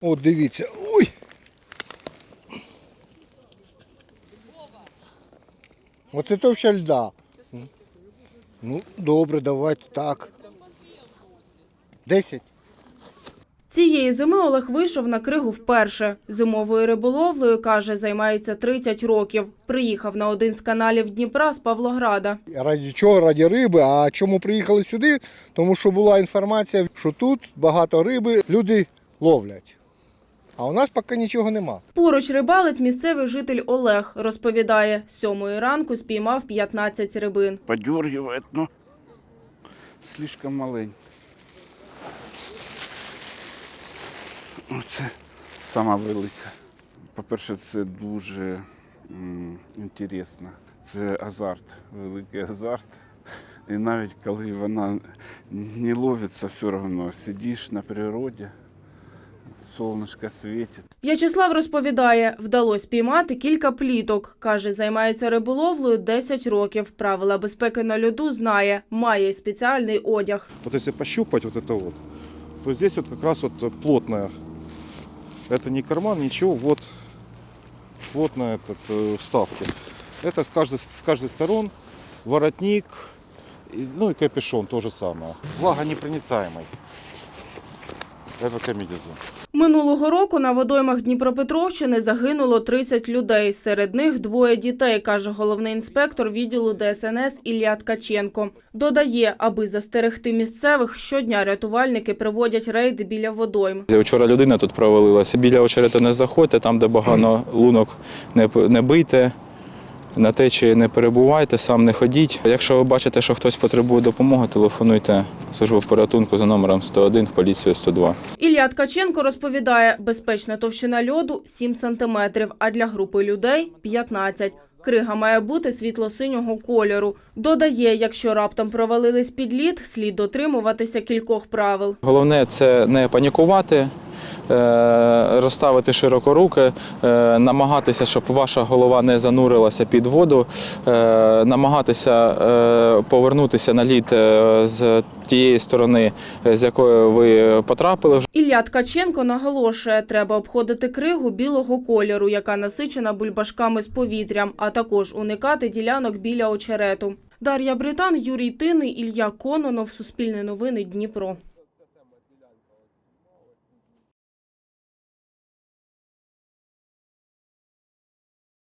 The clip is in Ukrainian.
От дивіться. Ой! Оце товща льда. Ну, добре, давайте так. Десять. Цієї зими Олег вийшов на кригу вперше. Зимовою риболовлею, каже, займається 30 років. Приїхав на один з каналів Дніпра з Павлограда. Раді чого? Раді риби. А чому приїхали сюди? Тому що була інформація, що тут багато риби, люди ловлять. А у нас поки нічого нема. Поруч рибалить місцевий житель Олег. Розповідає, сьомої ранку спіймав 15 рибин. подергивает, но слишком маленько. Оце сама велика. По-перше, це дуже м, інтересно. Це азарт, великий азарт. І навіть коли вона не ловиться, все одно сидиш на природі, сонечко світить. В'ячеслав розповідає, вдалося піймати кілька пліток. Каже, займається риболовлею 10 років. Правила безпеки на льоду знає, має й спеціальний одяг. Вот если пощупать вот это вот, то здесь вот как раз вот плотная. Это не карман, ничего, вот плотная этот, э, вставки. Это с каждой, с каждой сторон воротник, и- ну и капюшон то же самое. Влагонепроницаемый. Минулого року на водоймах Дніпропетровщини загинуло 30 людей. Серед них двоє дітей, каже головний інспектор відділу ДСНС Ілля Ткаченко. Додає, аби застерегти місцевих, щодня рятувальники проводять рейди біля водойм. Вчора людина тут провалилася. Біля очерету не заходьте, там, де багато лунок, не бийте, на течії не перебувайте, сам не ходіть. Якщо ви бачите, що хтось потребує допомоги, телефонуйте службу порятунку за номером 101 в поліцію 102. Ілля Ткаченко розповідає, безпечна товщина льоду 7 сантиметрів, а для групи людей – 15. Крига має бути світло-синього кольору. Додає, якщо раптом провалились під лід, слід дотримуватися кількох правил. Головне це не панікувати, розставити широко руки, е, намагатися, щоб ваша голова не занурилася під воду, е, намагатися е, повернутися на лід е, з тієї сторони, е, з якої ви потрапили. Ілля Ткаченко наголошує, треба обходити кригу білого кольору, яка насичена бульбашками з повітрям, а також уникати ділянок біля очерету. Дар'я Британ, Юрій Тини, Ілля Кононов, Суспільне новини, Дніпро.